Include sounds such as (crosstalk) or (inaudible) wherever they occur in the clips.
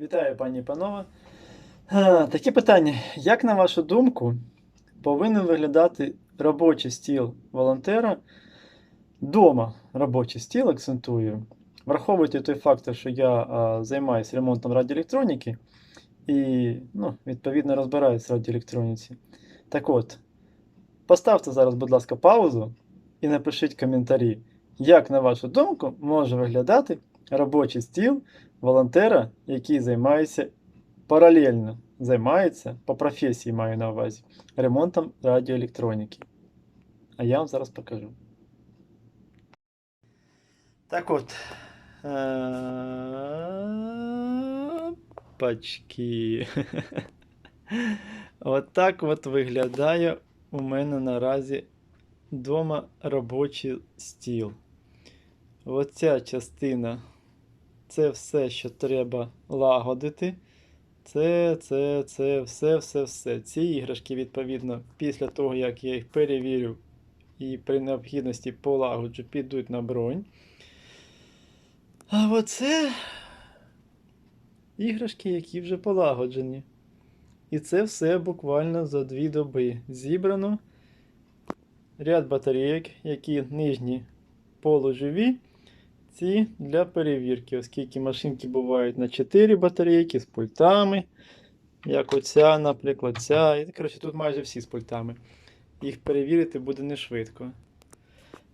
Вітаю, пані і панове. Е, Таке питання. Як на вашу думку, повинен виглядати робочий стіл волонтера дома? Робочий стіл, акцентую. Враховуйте той фактор, що я а, займаюся ремонтом радіоелектроніки і, ну, відповідно, розбираюся в радіоелектроніці. Так от, поставте зараз, будь ласка, паузу і напишіть коментарі, як, на вашу думку, може виглядати робочий стіл волонтера, який займається паралельно займається по професії маю на увазі ремонтом радіоелектроніки. А я вам зараз покажу. Так от. е, Пачки. (laughs) Отак от виглядає у мене наразі вдома робочий стіл. Оця частина це все, що треба лагодити. Це, це, це, все, все, все. Ці іграшки, відповідно, після того, як я їх перевірю і при необхідності полагоджу, підуть на бронь. А оце іграшки, які вже полагоджені. І це все буквально за дві доби. Зібрано ряд батарейок, які нижні полуживі. Ці для перевірки, оскільки машинки бувають на 4 батарейки з пультами. Як оця, наприклад, ця. І, коротше, тут майже всі з пультами. Їх перевірити буде не швидко.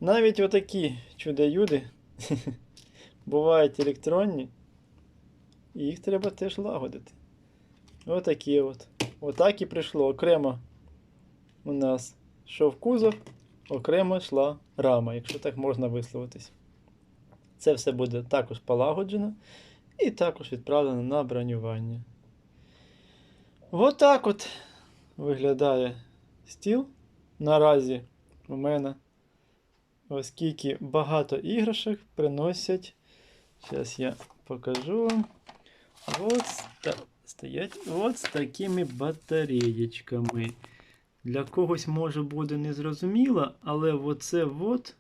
Навіть отакі чудо-юди (laughs) бувають електронні. І їх треба теж лагодити. Отакі от. Отак і прийшло. Окремо у нас йшов кузов, окремо йшла рама, якщо так можна висловитись. Це все буде також полагоджено і також відправлено на бронювання. Отак от виглядає стіл. Наразі у мене, оскільки багато іграшок приносять. Зараз я покажу вам. От ста- стоять от з такими батареєчками. Для когось може буде незрозуміло, але оце от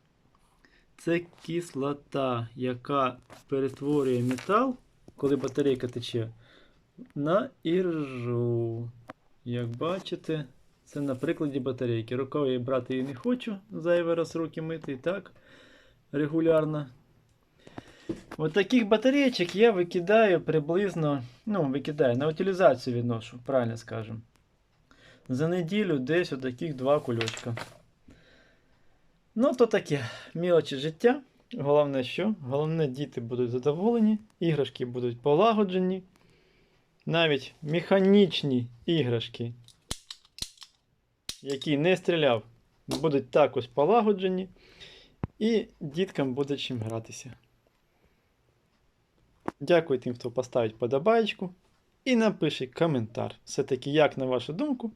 це кислота, яка перетворює метал, коли батарейка тече, на іржу. Як бачите, це на прикладі батарейки. Рукою я брати її не хочу, зайвий раз руки мити і так регулярно. От таких батареєчок я викидаю приблизно, ну, викидаю, на утилізацію відношу, правильно скажемо. За неділю десь отаких два кульочка. Ну, то таке мілочі життя. Головне, що? Головне, діти будуть задоволені, іграшки будуть полагоджені. Навіть механічні іграшки, які не стріляв, будуть також полагоджені. І діткам буде чим гратися. Дякую тим, хто поставить подобаєчку і напише коментар. Все-таки, як на вашу думку,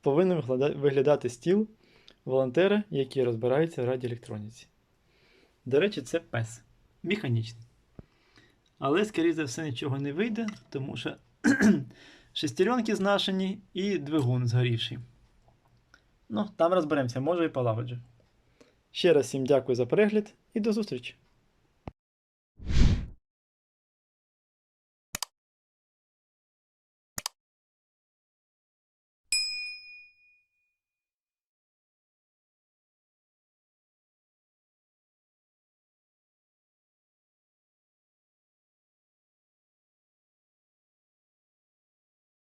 повинен виглядати стіл волонтера, які розбираються в радіоелектроніці. До речі, це пес. Механічний. Але, скоріше за все, нічого не вийде, тому що (clears throat) шестеренки знашені і двигун згорівший. Ну, там розберемося, може і полагоджу. Ще раз всім дякую за перегляд і до зустрічі!